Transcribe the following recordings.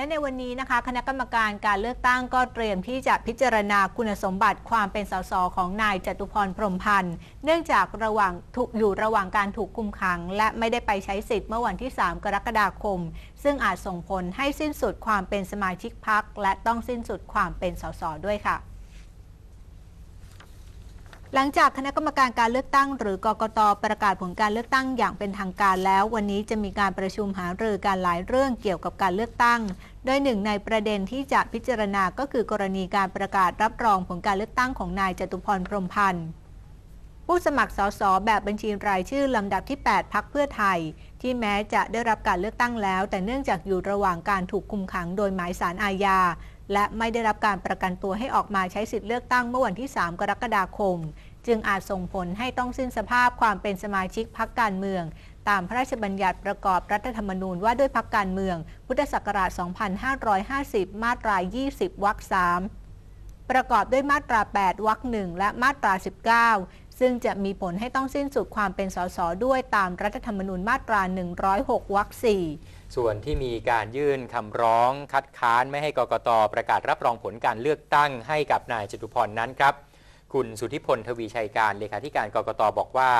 และในวันนี้นะคะ คณะกรรมการการเลือกตั้งก็เตรียมที่จะพิจารณาคุณสมบัติความเป็นสสของนายจตุพรพรหมพันธ์เนื่องจากระหว่างถูกอยู่ระหว่างการถูกคุมขัง และไม่ได้ไปใช้สิทธิ์เมื่อวันที่ 3 กรกฎาคม ซึ่งอาจส่งผลให้สิ้นสุดความเป็นสมาชิกพักและต้องสิ้นสุดความเป็นสสด้วยค่ะ หลังจากคณะกรรมการการเลือกตั้ง หรือกกตประกาศผลการเลือกตั้งอย่างเป็นทางการแล้ว วันนี้จะมีการประชุมหารือการหลายเรื่องเกี่ยวกับการเลือกตั้ง โดยหนึ่งในประเด็นที่จะพิจารณาก็คือกรณีการประกาศรับรองผลการเลือกตั้งของนายจตุพรพรมพันธ์ ผู้สมัครสสแบบบัญชีรายชื่อลำดับที่ 8 พักเพื่อไทย ที่แม้จะได้รับการเลือกตั้งแล้ว แต่เนื่องจากอยู่ระหว่างการถูกคุมขังโดยหมายสารอาญา และไม่ได้รับการประกันตัวให้ออกมาใช้สิทธิเลือกตั้งเมื่อวันที่ 3 กรกฎาคม จึงอาจส่งผลให้ต้องสิ้นสภาพความเป็นสมาชิกพักการเมือง ตามพระราชบัญญัติประกอบรัฐธรรมนูญว่าด้วยพักการเมือง พุทธศักราช 2550 มาตรา 20 วรรค 3 ประกอบด้วยมาตรา 8 วรรคหนึ่งและมาตรา 19 ซึ่งจะมีผลให้ต้องสิ้นสุดความเป็นสสด้วยตามรัฐธรรมนูญมาตรา 106 วรรค 4 ส่วนที่มีการยื่นคำร้องคัดค้านไม่ให้กกตประกาศรับรองผลการเลือกตั้งให้กับนายจตุพรนั้นครับ คุณสุทธิพลทวีชัยการเลขาธิการกกตบอกว่า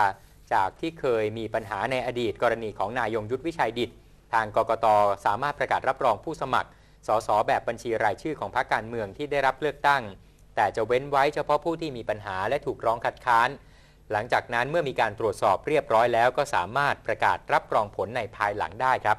จากที่เคยมีปัญหาในอดีตกรณีของนายยงยุทธวิชัยดิตทางกกตสามารถประกาศรับรองผู้สมัครสสแบบบัญชีรายชื่อของพรรคการเมืองที่ได้รับเลือกตั้ง แต่จะเว้นไว้เฉพาะผู้ที่มีปัญหาและถูกร้องคัดค้าน หลังจากนั้นเมื่อมีการตรวจสอบเรียบร้อยแล้วก็สามารถประกาศรับรองผลในภายหลังได้ครับ